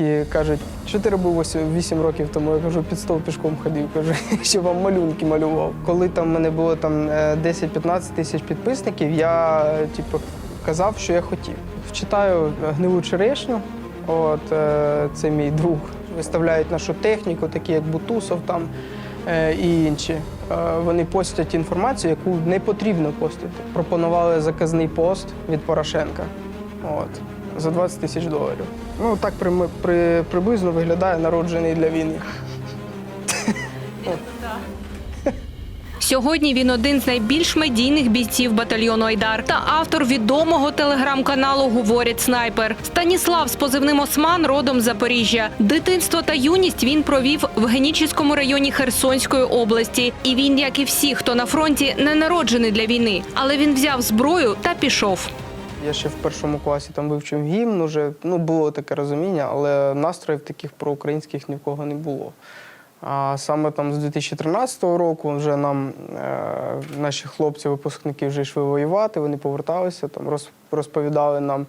І кажуть, що ти робив ось 8 років тому? Я кажу, під стол пішком ходив, кажу, що вам малюнки малював. Коли там в мене було там е, 10-15 тисяч підписників, я е, типу, казав, що я хотів. Вчитаю е, гнилу черешню. От е, це мій друг. Виставляють нашу техніку, такі як Бутусов там е, і інші. Е, Вони постять інформацію, яку не потрібно постити. Пропонували заказний пост від Порошенка. От за 20 тисяч доларів. Ну так при, при, приблизно виглядає народжений для війни. Сьогодні він один з найбільш медійних бійців батальйону Айдар та автор відомого телеграм-каналу Говорять снайпер. Станіслав з позивним Осман родом з Запоріжжя. Дитинство та юність він провів в Генічіському районі Херсонської області. І він, як і всі, хто на фронті, не народжений для війни, але він взяв зброю та пішов. Я ще в першому класі там вивчив гімн, уже ну було таке розуміння, але настроїв таких проукраїнських ні в кого не було. А саме там з 2013 року вже нам е, наші хлопці, випускники вже йшли воювати, вони поверталися, там роз- розповідали нам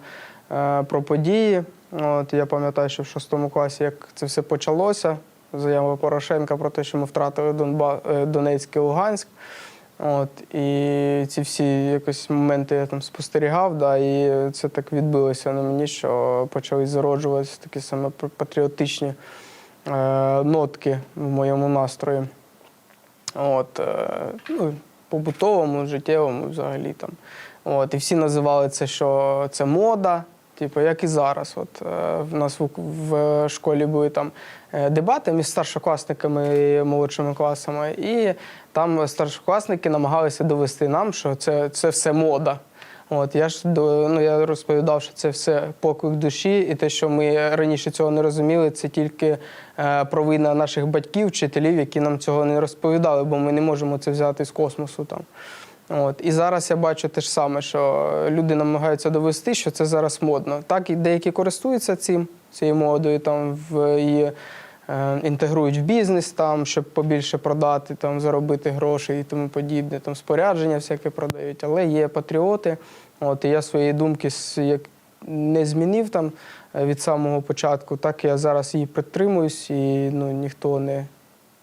е, про події. От я пам'ятаю, що в шостому класі, як це все почалося, заява Порошенка про те, що ми втратили Донба, е, Донецьк і Луганськ. От, і ці всі якось моменти я там спостерігав, да, і це так відбилося на мені, що почали зароджуватися такі саме патріотичні е, нотки в моєму настрої. От, е, ну, побутовому, життєвому взагалі там. От, і всі називали це, що це мода. Типу, як і зараз. От, е, в нас в, школі були там е, дебати між старшокласниками і молодшими класами, і там старшокласники намагалися довести нам, що це, це все мода. От, я ж ну, я розповідав, що це все поклик душі, і те, що ми раніше цього не розуміли, це тільки е, провина наших батьків, вчителів, які нам цього не розповідали, бо ми не можемо це взяти з космосу там. От. І зараз я бачу те ж саме, що люди намагаються довести, що це зараз модно. Так, і деякі користуються цим, цією модою, там, в, її е, інтегрують в бізнес, там, щоб побільше продати, там, заробити гроші і тому подібне, там, спорядження всяке продають. Але є патріоти. От, і я свої думки як не змінив там е, від самого початку, так я зараз її притримуюсь, і ну, ніхто не,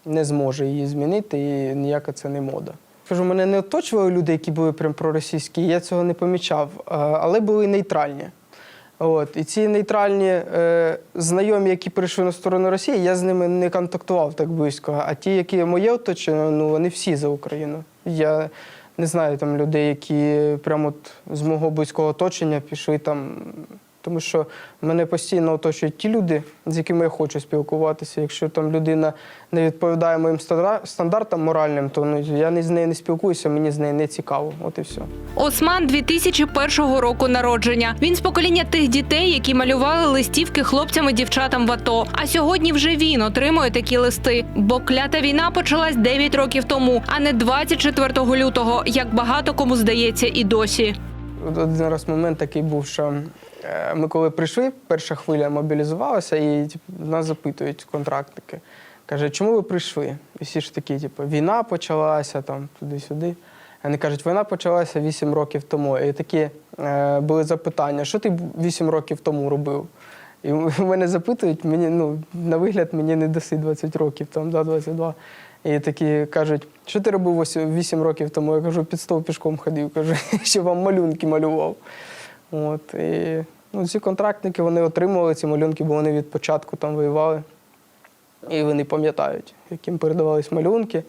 не зможе її змінити, і ніяка це не мода. Кажу, мене не оточували люди, які були прям проросійські, я цього не помічав, але були нейтральні. От. І ці нейтральні е, знайомі, які прийшли на сторону Росії, я з ними не контактував так близько. А ті, які моє оточення, ну вони всі за Україну. Я не знаю там людей, які прямо от з мого близького оточення пішли там. Тому що мене постійно оточують ті люди, з якими я хочу спілкуватися. Якщо там людина не відповідає моїм стандар- стандартам моральним, то ну, я не з нею не спілкуюся, мені з нею не цікаво. От і все. Осман 2001 року народження. Він з покоління тих дітей, які малювали листівки хлопцям і дівчатам в АТО. А сьогодні вже він отримує такі листи. Бо клята війна почалась 9 років тому, а не 24 лютого, як багато кому здається і досі. Один раз момент такий був, що ми коли прийшли, перша хвиля мобілізувалася, і типу, нас запитують контрактники. Каже, чому ви прийшли? І всі ж такі, типу, війна почалася там туди-сюди. Вони кажуть, війна почалася 8 років тому. І такі е, були запитання, що ти 8 років тому робив? І мене запитують, мені ну, на вигляд мені не даси 20 років, там, да, 22. І такі кажуть, що ти робив ось 8 років тому? Я кажу, під стол пішком ходив, кажу, що вам малюнки малював. От, і, ну, ці контрактники вони отримували ці малюнки, бо вони від початку там воювали. І вони пам'ятають, яким передавались малюнки.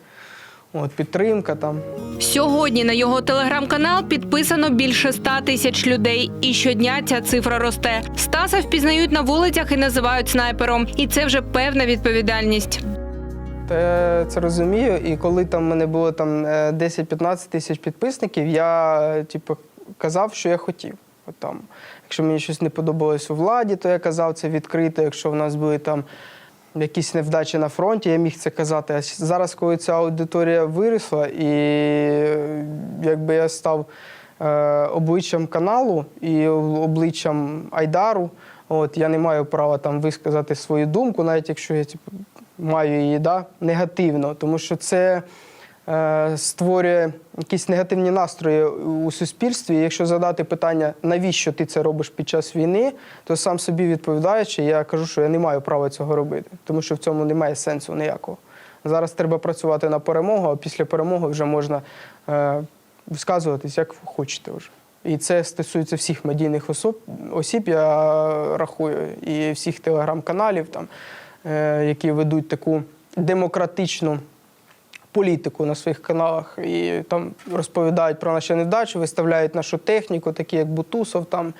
От, підтримка там. Сьогодні на його телеграм-канал підписано більше 100 тисяч людей, і щодня ця цифра росте. Стаса впізнають на вулицях і називають снайпером. І це вже певна відповідальність. Я це розумію. І коли там в мене було там е, 10-15 тисяч підписників, я е, типу, казав, що я хотів. От там, якщо мені щось не подобалось у владі, то я казав це відкрито. Якщо в нас були там якісь невдачі на фронті, я міг це казати. А зараз, коли ця аудиторія виросла, і якби я став е, обличчям каналу і обличчям Айдару, от я не маю права там висказати свою думку, навіть якщо я типу, маю її да, негативно, тому що це створює якісь негативні настрої у суспільстві. Якщо задати питання, навіщо ти це робиш під час війни, то сам собі відповідаючи, я кажу, що я не маю права цього робити, тому що в цьому немає сенсу ніякого. Зараз треба працювати на перемогу, а після перемоги вже можна е, висказуватись, як хочете вже. І це стосується всіх медійних особ, осіб, я рахую, і всіх телеграм-каналів, там, е, які ведуть таку демократичну політику на своїх каналах і там розповідають про наші невдачі, виставляють нашу техніку, такі як Бутусов там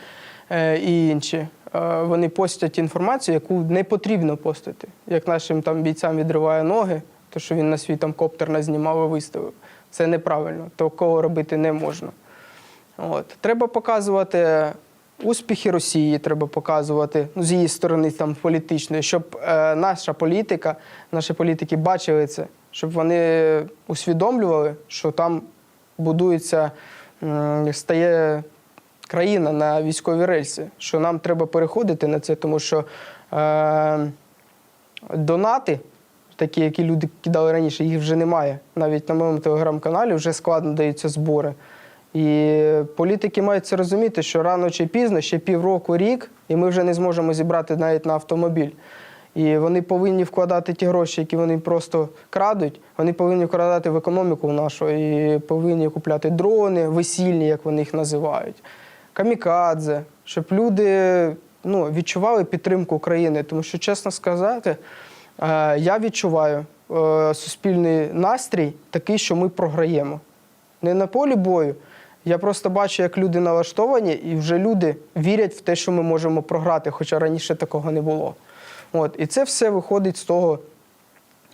е, і інші. Е, вони постять інформацію, яку не потрібно постити. Як нашим там бійцям відриває ноги, то що він на свій там коптер назнімав і виставив. Це неправильно, такого робити не можна. От. Треба показувати успіхи Росії, треба показувати ну, з її сторони там політичної, щоб е, наша політика, наші політики бачили це, щоб вони усвідомлювали, що там будується, стає країна на військові рельси, що нам треба переходити на це, тому що е, донати, такі, які люди кидали раніше, їх вже немає. Навіть на моєму телеграм-каналі вже складно даються збори. І політики мають це розуміти, що рано чи пізно, ще півроку, рік, і ми вже не зможемо зібрати навіть на автомобіль. І вони повинні вкладати ті гроші, які вони просто крадуть, вони повинні вкладати в економіку нашу і повинні купляти дрони, весільні, як вони їх називають, камікадзе, щоб люди ну, відчували підтримку України. Тому що, чесно сказати, е, я відчуваю е, суспільний настрій такий, що ми програємо. Не на полі бою. Я просто бачу, як люди налаштовані, і вже люди вірять в те, що ми можемо програти, хоча раніше такого не було. От. І це все виходить з того,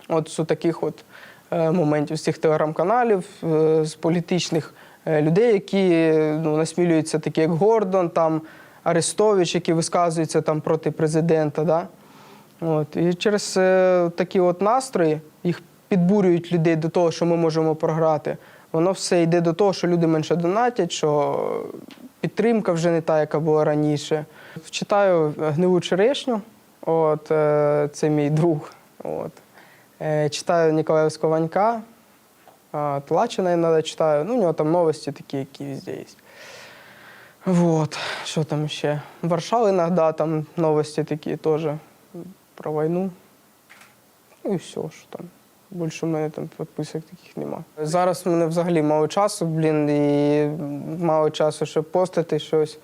от з таких от е, моментів, з цих телеграм-каналів, е, з політичних е, людей, які ну, насмілюються, такі як Гордон, там, Арестович, які висказуються там проти президента. Да? От. І через такі от настрої їх підбурюють людей до того, що ми можемо програти. Воно все йде до того, що люди менше донатять, що підтримка вже не та, яка була раніше. Читаю гнилу черешню, от, е, це мій друг. От. Е, Читаю Ніколаївського Ванька, Тлачина іноді читаю. Ну, у нього там новості такі, які везде є. Вот. Що там ще? Варшава іноді там новості такі теж про війну. Ну і все, що там. Більше в мене там підписок таких нема. Зараз в мене взагалі мало часу, блін, і мало часу, щоб постити щось.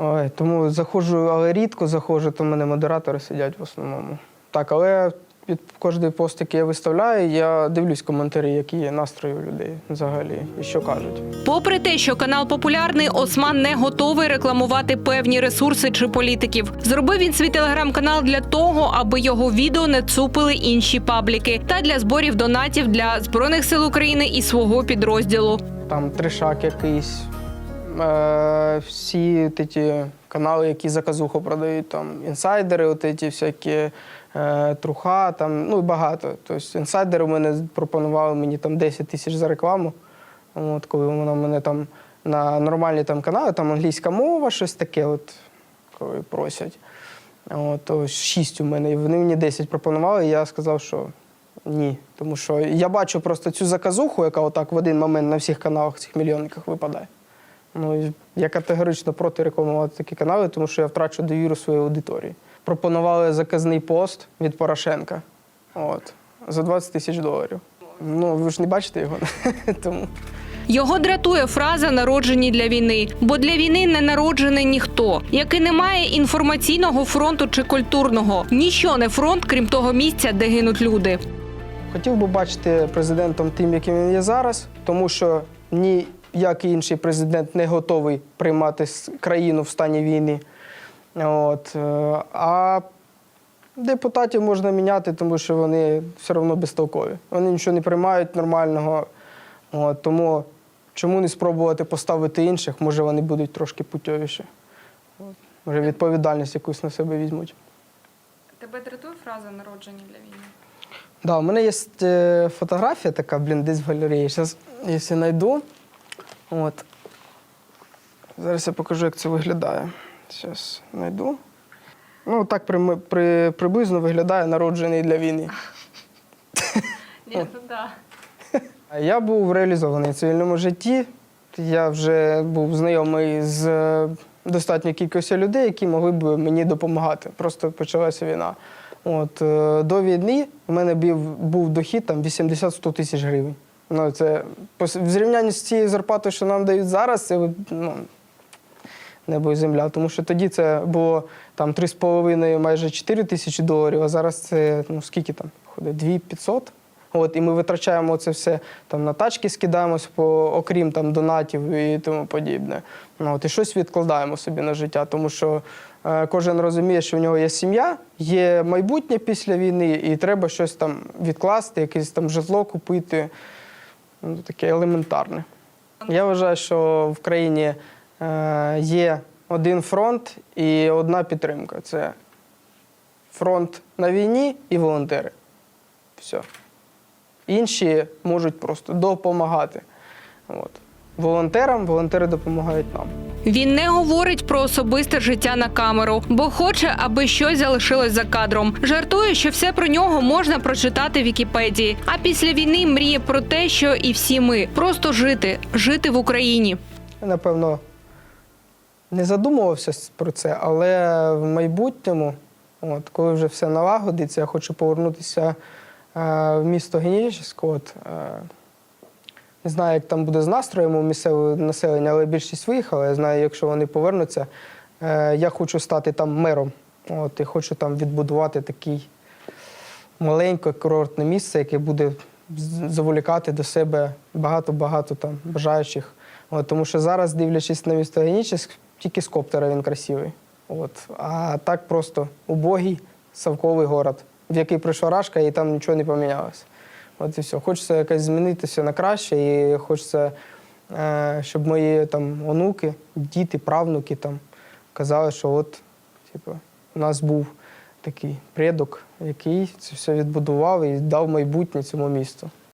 Ой, тому заходжу, але рідко заходжу, то в мене модератори сидять в основному. Так, але під кожний пост, який я виставляю, я дивлюсь коментарі, які є настрої у людей взагалі, і що кажуть. Попри те, що канал популярний, Осман не готовий рекламувати певні ресурси чи політиків. Зробив він свій телеграм-канал для того, аби його відео не цупили інші пабліки, та для зборів донатів для збройних сил України і свого підрозділу. там трешак якийсь. Е, всі ті канали, які заказуху продають, там інсайдери, от всякі е, труха, там, ну і багато. Тобто інсайдери у мене пропонували мені там 10 тисяч за рекламу. От, коли вона мене там на нормальні там канали, там англійська мова, щось таке, от, коли просять. От, то 6 у мене, і вони мені 10 пропонували, і я сказав, що ні. Тому що я бачу просто цю заказуху, яка отак в один момент на всіх каналах, цих мільйонниках випадає. Ну, я категорично проти рекламувати такі канали, тому що я втрачу довіру своєї аудиторії. Пропонували заказний пост від Порошенка от, за 20 тисяч доларів. Ну, ви ж не бачите його, тому. Його дратує фраза народжені для війни, бо для війни не народжений ніхто, який не має інформаційного фронту чи культурного. Ніщо не фронт, крім того місця, де гинуть люди. Хотів би бачити президентом тим, яким він є зараз, тому що ніякий інший президент не готовий приймати країну в стані війни. От. е, А депутатів можна міняти, тому що вони все одно безтолкові. Вони нічого не приймають нормального. От. Тому чому не спробувати поставити інших, може вони будуть трошки путьовіші. От. Може відповідальність якусь на себе візьмуть. Тебе дратує фраза народжені для війни? Да, у мене є е, фотографія така, блін, десь в галереї. Зараз, якщо знайду. От. Зараз я покажу, як це виглядає. Зараз знайду. Ну, так при, при, приблизно виглядає народжений для війни. Ні, ну. Я був реалізований в цивільному житті. Я вже був знайомий з е, достатньою кількістю людей, які могли б мені допомагати. Просто почалася війна. От, е, до війни в мене був, був дохід там 80-100 тисяч гривень. Ну, це в зрівнянні з цією зарплатою, що нам дають зараз, це ну, небо і земля. Тому що тоді це було там 3,5, майже 4 тисячі доларів, а зараз це ну, скільки там ходить? 2 500. От, і ми витрачаємо це все там на тачки, скидаємося, по, окрім там донатів і тому подібне. Ну, от, і щось відкладаємо собі на життя, тому що е, кожен розуміє, що в нього є сім'я, є майбутнє після війни, і треба щось там відкласти, якесь там житло купити. Ну, таке елементарне. Я вважаю, що в країні е, є один фронт і одна підтримка. Це фронт на війні і волонтери. Все. Інші можуть просто допомагати. От. Волонтерам, волонтери допомагають нам. Він не говорить про особисте життя на камеру, бо хоче, аби щось залишилось за кадром. Жартує, що все про нього можна прочитати в Вікіпедії. А після війни мріє про те, що і всі ми просто жити, жити в Україні. Я, напевно, не задумувався про це, але в майбутньому, от, коли вже все налагодиться, я хочу повернутися е, в місто Генічеськ. От, е, не знаю, як там буде з настроєм у місцевого населення, але більшість виїхала. Я знаю, якщо вони повернуться, е, я хочу стати там мером. От, і хочу там відбудувати такий маленьке курортне місце, яке буде заволікати до себе багато-багато там бажаючих. От, тому що зараз, дивлячись на місто Генічеськ, тільки з коптера він красивий. От. А так просто убогий совковий город, в який прийшла рашка, і там нічого не помінялося. От і все. Хочеться якось змінитися на краще, і хочеться, е, щоб мої там онуки, діти, правнуки там казали, що от, типу, у нас був такий предок, який це все відбудував і дав майбутнє цьому місту.